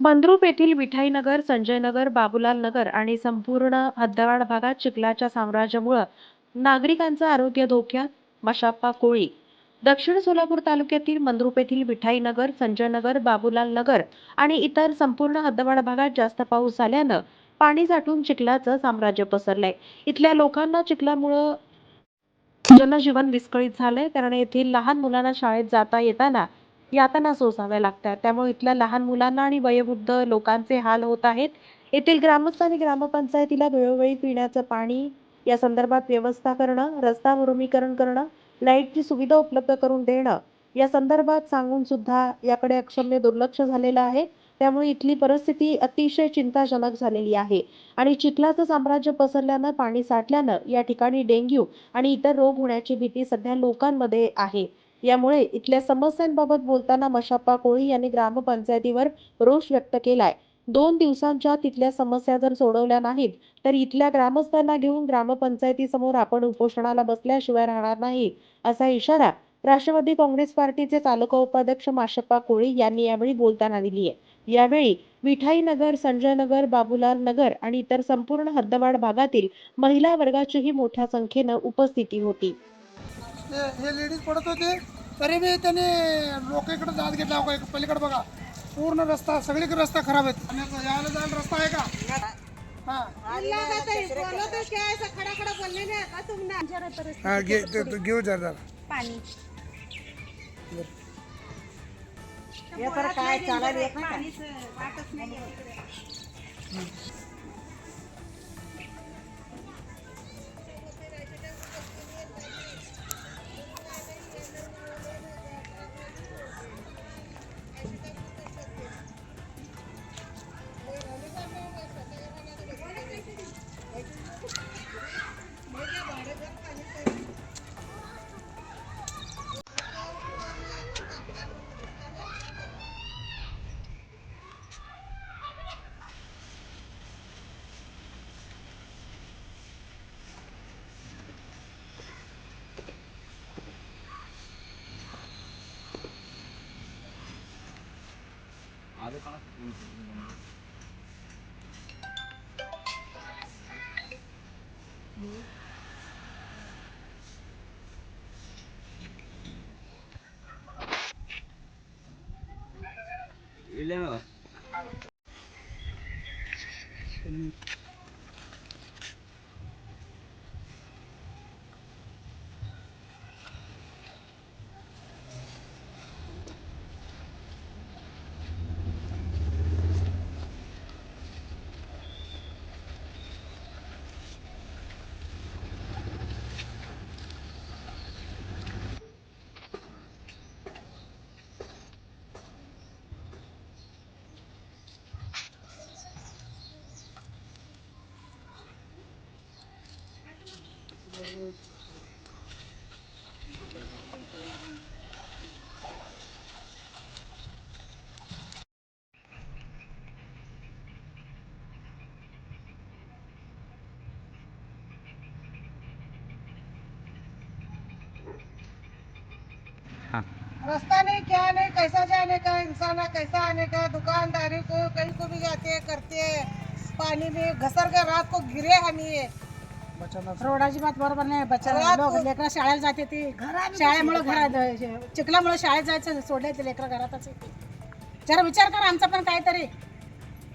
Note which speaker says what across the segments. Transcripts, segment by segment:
Speaker 1: मंद्रुप येथील विठाईनगर, संजयनगर, बाबुलाल नगर आणि संपूर्ण हद्दवाड भागात चिखलाच्या साम्राज्यामुळं नागरिकांचं आरोग्य धोक्यात मशाप्पा कोळी दक्षिण सोलापूर तालुक्यातील मंद्रुप येथील विठाईनगर, संजयनगर, बाबुलाल नगर आणि इतर संपूर्ण हद्दवाड भागात जास्त पाऊस झाल्यानं पाणी साठून चिखलाचं साम्राज्य पसरलंय. इथल्या लोकांना चिखलामुळं जनजीवन विस्कळीत झालंय. कारण येथील लहान मुलांना शाळेत जाता येताना यातना सोसाव्या लागतात. त्यामुळे इथल्या लहान मुलांना आणि वयोवृद्ध लोकांचे हाल होत आहेत. येथील ग्रामस्थ आणि ग्रामपंचायतीला वेळोवेळी पिण्याचं पाणी या संदर्भात व्यवस्था करणं रस्ता मुरमीकरण करणं लाईटची सुविधा उपलब्ध करून देणं या संदर्भात सांगून सुद्धा याकडे अक्षम्य दुर्लक्ष झालेलं आहे. त्यामुळे इथली परिस्थिती अतिशय चिंताजनक झालेली आहे. आणि चिखलाचं साम्राज्य पसरल्यानं पाणी साठल्यानं या ठिकाणी डेंग्यू आणि इतर रोग होण्याची भीती सध्या लोकांमध्ये आहे. यामुळे इथल्या समस्यांबाबत बोलताना मशाप्पा कोळी यांनी ग्रामपंचायतीवर रोष व्यक्त केलाय. दोन दिवसांच्या तिथल्या समस्या जर सोडवल्या नाहीत तर इथल्या ग्रामस्थांना घेऊन ग्रामपंचायतीसमोर आपण उपोषणाला बसल्याशिवाय राहणार नाही असा इशारा राष्ट्रवादी काँग्रेस पार्टीचे तालुका उपाध्यक्ष माशप्पा कोळी यांनी यावेळी बोलताना दिली आहे यावेळी विठाई नगर संजय नगर बाबुलाल नगर आणि इतर संपूर्ण हद्दवाड भागातील महिला वर्गाचीही मोठ्या संख्येनं उपस्थिती होती.
Speaker 2: हे हे लेडीज पडत होते. तरी बी त्यांनी लोक इकडे जात घेतला हो का पलीकडे बघा. पूर्ण रस्ता सगळीकडे रस्ता खराब आहे आणि यायला जायला रस्ता आहे का? हा. हा घे घेऊ जरा जरा
Speaker 3: पाणी. हे तर काय चालायला येत नाही 일레마 음. का? रास्ता नहीं, क्या नहीं, कैसा जाने का, इंसान है कैसा आने का, दुकानदारी को कहीं को भी जाते करते हैं, पानी में घसर के रात को गिरे हम ये रोडाची बात बरोबर नाही बच्चा लोक लेकरं शाळेला जाते ती. शाळेमुळे घरात चिखलामुळे शाळेत जायचं सोडले ते लेकरं घरातच येते. जरा विचार कर आमचा पण काहीतरी.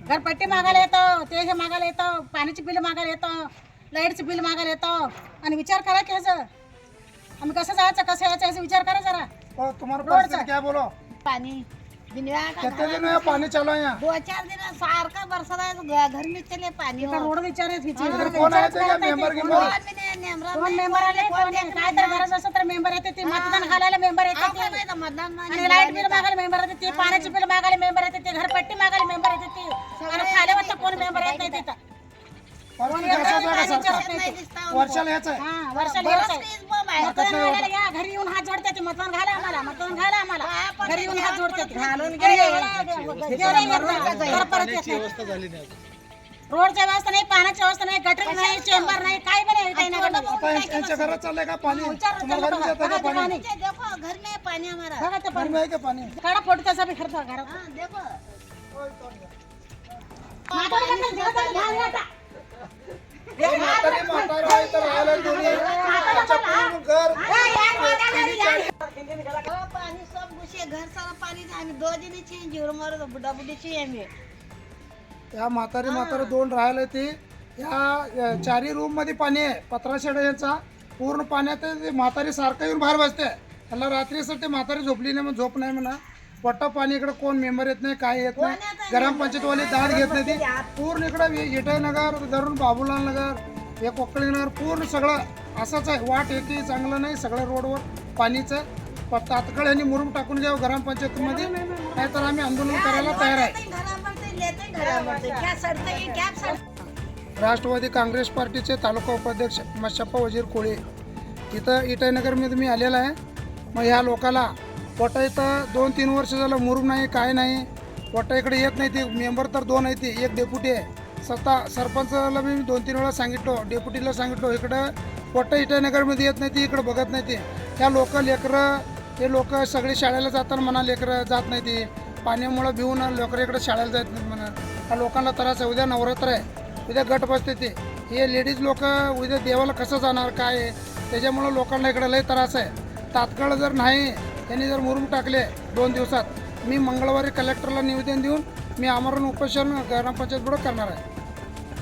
Speaker 3: घरपट्टी मागायला येतं ते हे मागायला येतं पाण्याची बिल मागायला येतं लाईटचं बिल मागायला येतं. आणि विचार करा की ह्याचं आम्ही कसं जायचं कसं यायचं याचा विचार करा जरा. से।
Speaker 2: क्या बोलो.
Speaker 3: पाणी. बिनव्या
Speaker 2: कितने दिन में पानी चलो यहाँ
Speaker 3: दो चार दिन सारखा बरसात आहे घर में चले पाणी रोड
Speaker 2: इधर थे क्या मेंबर के
Speaker 3: कोण मेंबर आले कोण नाही. काय तर गरज असं तर मेंबर येते. ते मतदान घालायला मेंबर येते आणि लाइट बिल मागायला मेंबर येते ते पाण्याचे बिल मागायला मेंबर येते ते घरपट्टी मागायला मेंबर येते ते. आणि खाल्यावर तर कोण मेंबर येत नाही तिथं.
Speaker 2: परिस्थिति कैसा होता है सरकार. वर्षाला आहे
Speaker 3: हा वर्षाला आहे. मतदान घालायला या घरी येऊन हात जोडते ते मतदान घाला आम्हाला मतदान घाला आम्हाला. घरी येऊन हात जोडते ते. घरी येत नाही. घर परत येत. नाही. रोडच्या व्यवस्था नाही. पाण्याची व्यवस्था नाही गटर नाही चेंबर नाही काही पण नाही काही नाही
Speaker 2: आता यां- यांच्या घरात चाललंय का पाणी?
Speaker 3: विचार
Speaker 2: तुम्हाला घरी येतं का पाणी?
Speaker 3: पाणी
Speaker 4: देखो घर में पानी हमारा
Speaker 3: बघा ते
Speaker 2: घर
Speaker 3: पाणी.
Speaker 2: में आहे का पाणी?
Speaker 3: काढा फोटो त्याचा बी खर्च घरात
Speaker 2: म्हातारी म्हातारा आहे तर राहायला दोन्ही त्याच्या पूर्ण घर
Speaker 4: पानी सब घुसे घर सारा पानी था हमें दो दिन चेंज हमारे तो बुढ़ा बुढ़ी चाहिए हमें
Speaker 2: त्या म्हातारी म्हातारा दोन राहायला ते. या चारी रूममध्ये पाणी आहे. पत्रा शेड्याचा पूर्ण पाण्यात आहे. ते म्हातारी सारखं येऊन बाहेर बसते. त्याला रात्रीसाठी म्हातारी झोपली नाही म्हणून झोप नाही म्हणा. पट्टा पाणी इकडे कोण मेंबर येत नाही काय येत नाही. ग्रामपंचायतवाले दाद घेत नाही ते. पूर्ण इकडं हिटय नगर धरून बाबूलाल नगर हे कोकळी नगर पूर्ण सगळं. असंच आहे. वाट येते चांगलं नाही सगळं रोडवर पाणीचं. प- तात्काळ यांनी मुरुम टाकून घ्यावं ग्रामपंचायतीमध्ये. नाहीतर आम्ही आंदोलन करायला तयार आहे. राष्ट्रवादी काँग्रेस पार्टीचे तालुका उपाध्यक्ष मच्छप्पा वजीर कोळे. इथं इटाईनगरमध्ये मी आलेला आहे. मग ह्या लोकाला पोटा इथं दोन तीन वर्ष झालं मुरुम नाही काय नाही. पोटा इकडे येत नाही ते मेंबर तर दोन आहे ते एक डेप्युटी आहे. स्वतः सरपंचाला मी दोन तीन वेळा सांगितलो डेप्युटीला सांगितलो इकडं पोटा इटानगरमध्ये येत नाही ते इकडं बघत नाही ते. त्या लोक लेकरं हे लोक सगळे शाळेला जाताना म्हणा लेकरं जात नाही ते. पाण्यामुळं भिवून लेकरं इकडं शाळेला जात नाहीत म्हणा. त्या लोकांना त्रास आहे उद्या नवरात्र आहे उद्या गट बसते ते. हे लेडीज लोक उद्या देवाला कसं जाणार काय आहे? त्याच्यामुळं लोकांना इकडं लय त्रास आहे. तात्काळ जर नाही त्यांनी जर मुरुम टाकले दोन दिवसात मी मंगळवारी कलेक्टरला निवेदन देऊन मी आमरण उपोषण ग्रामपंचायतबरोबर करणार आहे.